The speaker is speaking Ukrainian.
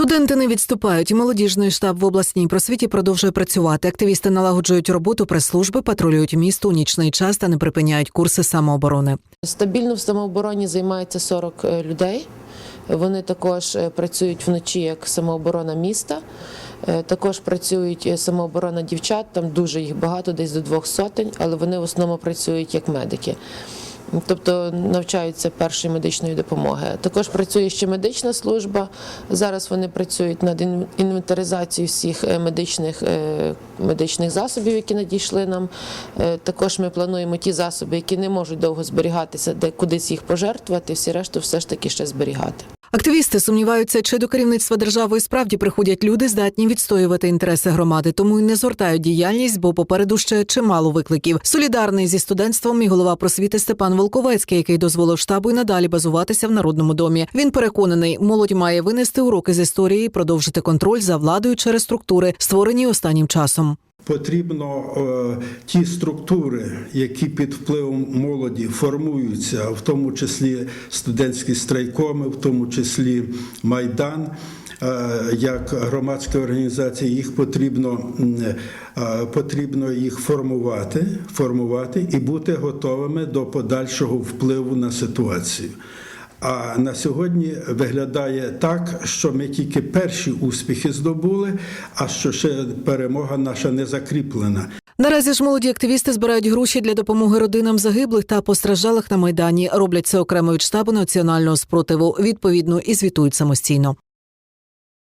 Студенти не відступають. Молодіжний штаб в обласній просвіті продовжує працювати. Активісти налагоджують роботу прес-служби, патрулюють місто у нічний час та не припиняють курси самооборони. Стабільно в самообороні займається 40 е, людей. Вони також е, працюють вночі як самооборона міста. Е, Також працюють самооборона дівчат, там дуже їх багато, десь до двох сотень, але вони в основному працюють як медики. Тобто навчаються першої медичної допомоги. Також працює ще медична служба. Зараз вони працюють над інвентаризацією всіх е, медичних, е, медичних засобів, які надійшли нам. Е, Також ми плануємо ті засоби, які не можуть довго зберігатися, де кудись їх пожертвувати, всі решту все ж таки ще зберігати. Активісти сумніваються, чи до керівництва держави справді приходять люди, здатні відстоювати інтереси громади, тому й не згортають діяльність, бо попереду ще чимало викликів. Солідарний зі студентством і голова просвіти Степан Волковецький, який дозволив штабу й надалі базуватися в народному домі. Він переконаний, молодь має винести уроки з історії, продовжити контроль за владою через структури, створені останнім часом. Потрібно е, ті структури, які під впливом молоді формуються, в тому числі студентські страйкоми, в тому числі Майдан. е, Як громадська організація, їх потрібно, е, потрібно їх формувати, формувати і бути готовими до подальшого впливу на ситуацію. А на сьогодні виглядає так, що ми тільки перші успіхи здобули, а що ще перемога наша не закріплена. Наразі ж молоді активісти збирають гроші для допомоги родинам загиблих та постраждалих на майдані. Роблять це окремо від штабу національного спротиву. Відповідно і звітують самостійно.